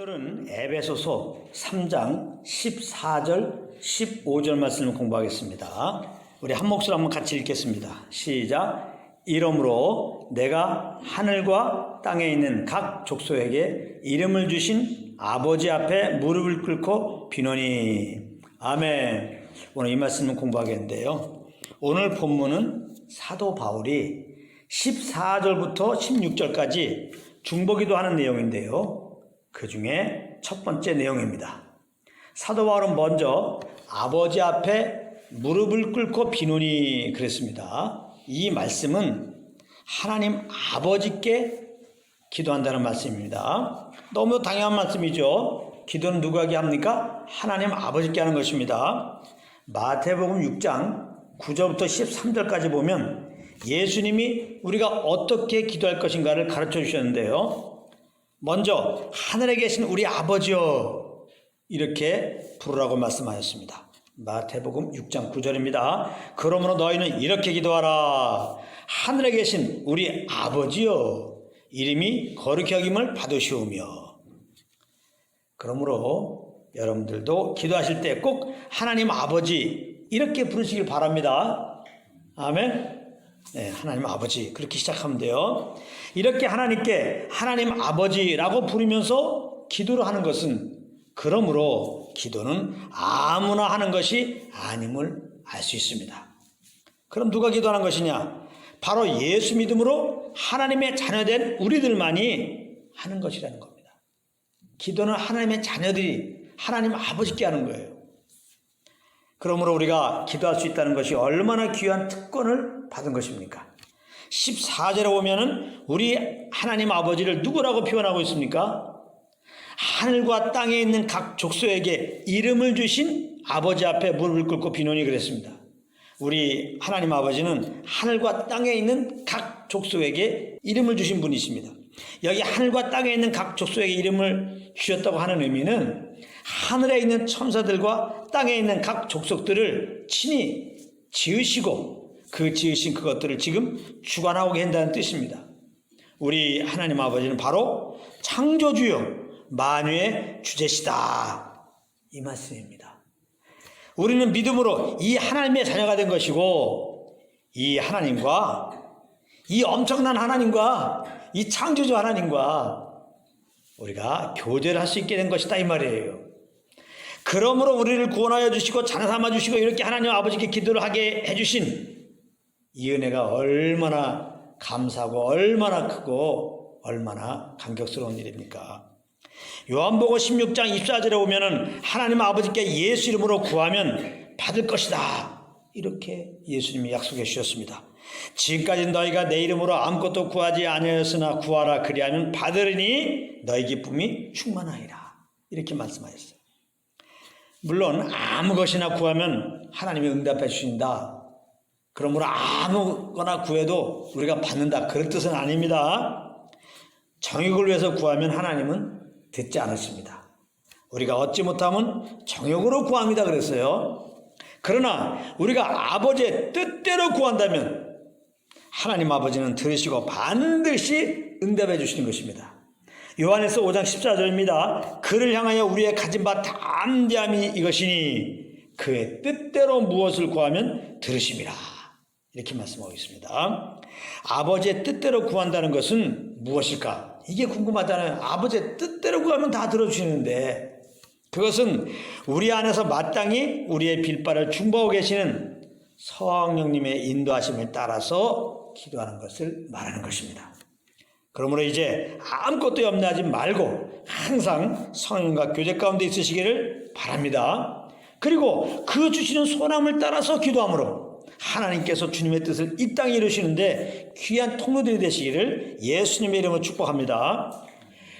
오늘은 에베소서 3장 14절 15절 말씀을 공부하겠습니다. 우리 한 목소리 한번 같이 읽겠습니다. 시작. 이러므로 내가 하늘과 땅에 있는 각 족속에게 이름을 주신 아버지 앞에 무릎을 꿇고 비노니 아멘. 오늘 이 말씀을 공부하겠는데요. 오늘 본문은 사도 바울이 14절부터 16절까지 중보기도 하는 내용인데요. 그 중에 첫 번째 내용입니다. 사도 바울은 먼저 아버지 앞에 무릎을 꿇고 비노니 그랬습니다. 이 말씀은 하나님 아버지께 기도한다는 말씀입니다. 너무 당연한 말씀이죠. 기도는 누구에게 합니까? 하나님 아버지께 하는 것입니다. 마태복음 6장 9절부터 13절까지 보면 예수님이 우리가 어떻게 기도할 것인가를 가르쳐 주셨는데요. 먼저 하늘에 계신 우리 아버지여 이렇게 부르라고 말씀하셨습니다. 마태복음 6장 9절입니다. 그러므로 너희는 이렇게 기도하라. 하늘에 계신 우리 아버지여 이름이 거룩히 여김을 받으시오며 그러므로 여러분들도 기도하실 때 꼭 하나님 아버지 이렇게 부르시길 바랍니다. 아멘. 네, 하나님 아버지 그렇게 시작하면 돼요. 이렇게 하나님께 하나님 아버지라고 부르면서 기도를 하는 것은 그러므로 기도는 아무나 하는 것이 아님을 알 수 있습니다. 그럼 누가 기도하는 것이냐? 바로 예수 믿음으로 하나님의 자녀된 우리들만이 하는 것이라는 겁니다. 기도는 하나님의 자녀들이 하나님 아버지께 하는 거예요. 그러므로 우리가 기도할 수 있다는 것이 얼마나 귀한 특권을 받은 것입니까? 14절에 보면은 우리 하나님 아버지를 누구라고 표현하고 있습니까? 하늘과 땅에 있는 각 족속에게 이름을 주신 아버지 앞에 무릎을 꿇고 비노니 그랬습니다. 우리 하나님 아버지는 하늘과 땅에 있는 각 족속에게 이름을 주신 분이십니다. 여기 하늘과 땅에 있는 각 족속에게 이름을 주셨다고 하는 의미는 하늘에 있는 천사들과 땅에 있는 각 족속들을 친히 지으시고 그 지으신 그것들을 지금 주관하고 계신다는 뜻입니다. 우리 하나님 아버지는 바로 창조주요 만유의 주제시다. 이 말씀입니다. 우리는 믿음으로 이 하나님의 자녀가 된 것이고 이 하나님과 이 엄청난 하나님과 이 창조주 하나님과 우리가 교제를 할 수 있게 된 것이다 이 말이에요. 그러므로 우리를 구원하여 주시고 자녀 삼아 주시고 이렇게 하나님 아버지께 기도를 하게 해 주신 이 은혜가 얼마나 감사하고 얼마나 크고 얼마나 감격스러운 일입니까? 요한복음 16장 24절에 보면은 하나님 아버지께 예수 이름으로 구하면 받을 것이다. 이렇게 예수님이 약속해 주셨습니다. 지금까지 너희가 내 이름으로 아무것도 구하지 아니하였으나 구하라 그리하면 받으리니 너희 기쁨이 충만하리라. 이렇게 말씀하셨어요. 물론 아무 것이나 구하면 하나님이 응답해 주신다. 그러므로 아무거나 구해도 우리가 받는다. 그런 뜻은 아닙니다. 정욕을 위해서 구하면 하나님은 듣지 않으십니다. 우리가 얻지 못하면 정욕으로 구합니다. 그랬어요. 그러나 우리가 아버지의 뜻대로 구한다면 하나님 아버지는 들으시고 반드시 응답해 주시는 것입니다. 요한에서 5장 14절입니다. 그를 향하여 우리의 가진 바 담대함이 이것이니 그의 뜻대로 무엇을 구하면 들으심이라. 이렇게 말씀하고 있습니다. 아버지의 뜻대로 구한다는 것은 무엇일까? 이게 궁금하잖아요. 아버지의 뜻대로 구하면 다 들어주시는데 그것은 우리 안에서 마땅히 우리의 빌바를 중보하고 계시는 성령님의 인도하심을 따라서 기도하는 것을 말하는 것입니다. 그러므로 이제 아무것도 염려하지 말고 항상 성령과 교제 가운데 있으시기를 바랍니다. 그리고 그 주시는 소남을 따라서 기도함으로 하나님께서 주님의 뜻을 이 땅에 이루시는데 귀한 통로들이 되시기를 예수님의 이름으로 축복합니다.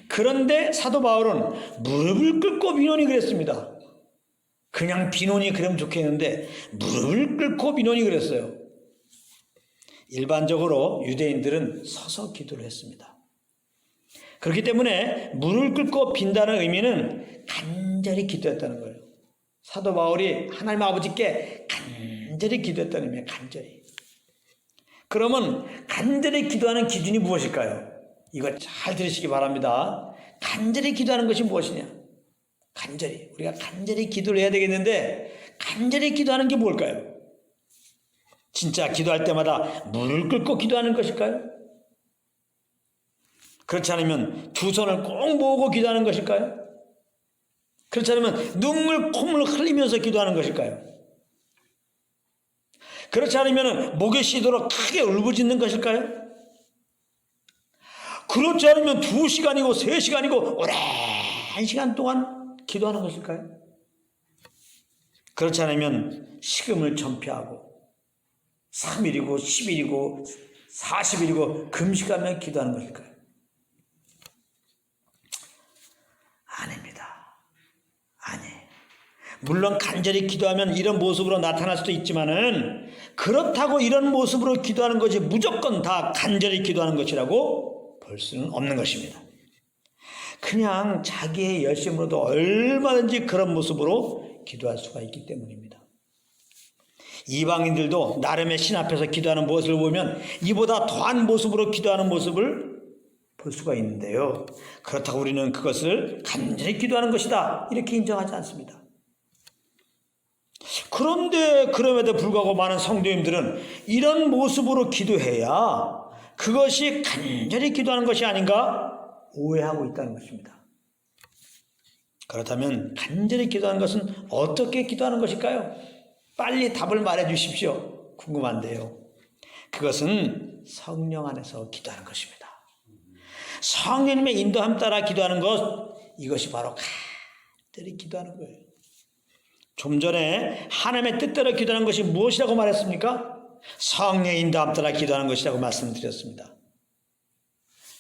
그런데 사도 바울은 무릎을 꿇고 비노니 그랬습니다. 그냥 비노니 그러면 좋겠는데 무릎을 꿇고 비노니 그랬어요. 일반적으로 유대인들은 서서 기도를 했습니다. 그렇기 때문에 무릎을 꿇고 빈다는 의미는 간절히 기도했다는 거예요. 사도 바울이 하나님 아버지께 간절히 기도했다는 의미예요. 간절히. 그러면 간절히 기도하는 기준이 무엇일까요? 이거 잘 들으시기 바랍니다. 간절히 기도하는 것이 무엇이냐? 간절히. 우리가 간절히 기도를 해야 되겠는데, 간절히 기도하는 게 뭘까요? 진짜 기도할 때마다 물을 끓고 기도하는 것일까요? 그렇지 않으면 두 손을 꼭 모으고 기도하는 것일까요? 그렇지 않으면 눈물, 콧물 흘리면서 기도하는 것일까요? 그렇지 않으면 목에 쉬도록 크게 울부짖는 것일까요? 그렇지 않으면 두 시간이고 세 시간이고 오랜 시간 동안 기도하는 것일까요? 그렇지 않으면 식음을 전폐하고 3일이고 10일이고 40일이고 금식하며 기도하는 것일까요? 아닙니다. 아니. 물론 간절히 기도하면 이런 모습으로 나타날 수도 있지만은 그렇다고 이런 모습으로 기도하는 것이 무조건 다 간절히 기도하는 것이라고 볼 수는 없는 것입니다. 그냥 자기의 열심으로도 얼마든지 그런 모습으로 기도할 수가 있기 때문입니다. 이방인들도 나름의 신 앞에서 기도하는 모습을 보면 이보다 더한 모습으로 기도하는 모습을 볼 수가 있는데요. 그렇다고 우리는 그것을 간절히 기도하는 것이다. 이렇게 인정하지 않습니다. 그런데 그럼에도 불구하고 많은 성도님들은 이런 모습으로 기도해야 그것이 간절히 기도하는 것이 아닌가 오해하고 있다는 것입니다. 그렇다면 간절히 기도하는 것은 어떻게 기도하는 것일까요? 빨리 답을 말해 주십시오. 궁금한데요. 그것은 성령 안에서 기도하는 것입니다. 성령님의 인도함 따라 기도하는 것, 이것이 바로 간절히 기도하는 거예요. 좀 전에 하나님의 뜻대로 기도하는 것이 무엇이라고 말했습니까? 성령의 인도함 따라 기도하는 것이라고 말씀드렸습니다.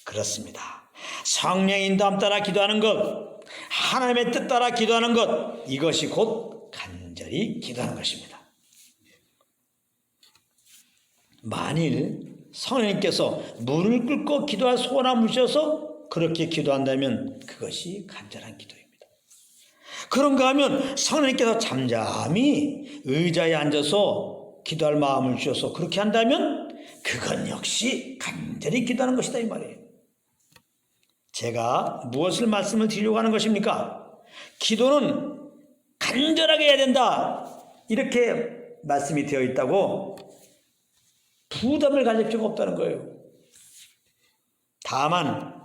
그렇습니다. 성령의 인도함 따라 기도하는 것, 하나님의 뜻 따라 기도하는 것, 이것이 곧 간절히 기도하는 것입니다. 만일 성령님께서 물을 끓고 기도할 소원함을 주셔서 그렇게 기도한다면 그것이 간절한 기도입니다. 그런가 하면 성령님께서 잠잠히 의자에 앉아서 기도할 마음을 주셔서 그렇게 한다면 그건 역시 간절히 기도하는 것이다 이 말이에요. 제가 무엇을 말씀을 드리려고 하는 것입니까? 기도는 간절하게 해야 된다. 이렇게 말씀이 되어 있다고 부담을 가질 필요가 없다는 거예요. 다만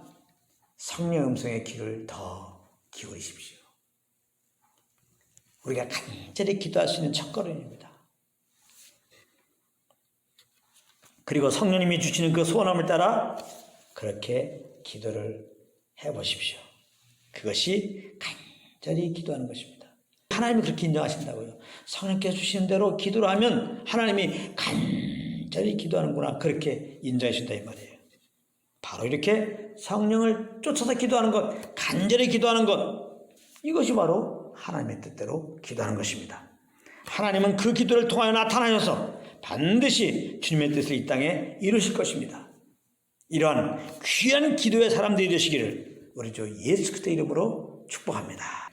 성령 음성의 귀를 더 기울이십시오. 우리가 간절히 기도할 수 있는 첫 걸음입니다. 그리고 성령님이 주시는 그 소원함을 따라 그렇게 기도를 해 보십시오. 그것이 간절히 기도하는 것입니다. 하나님이 그렇게 인정하신다고요. 성령께서 주시는 대로 기도를 하면 하나님이 간절히 기도하는구나. 그렇게 인정하신다 이 말이에요. 바로 이렇게 성령을 쫓아서 기도하는 것, 간절히 기도하는 것, 이것이 바로 하나님의 뜻대로 기도하는 것입니다. 하나님은 그 기도를 통하여 나타나셔서 반드시 주님의 뜻을 이 땅에 이루실 것입니다. 이러한 귀한 기도의 사람들이 되시기를 우리 주 예수 그리스도 이름으로 축복합니다.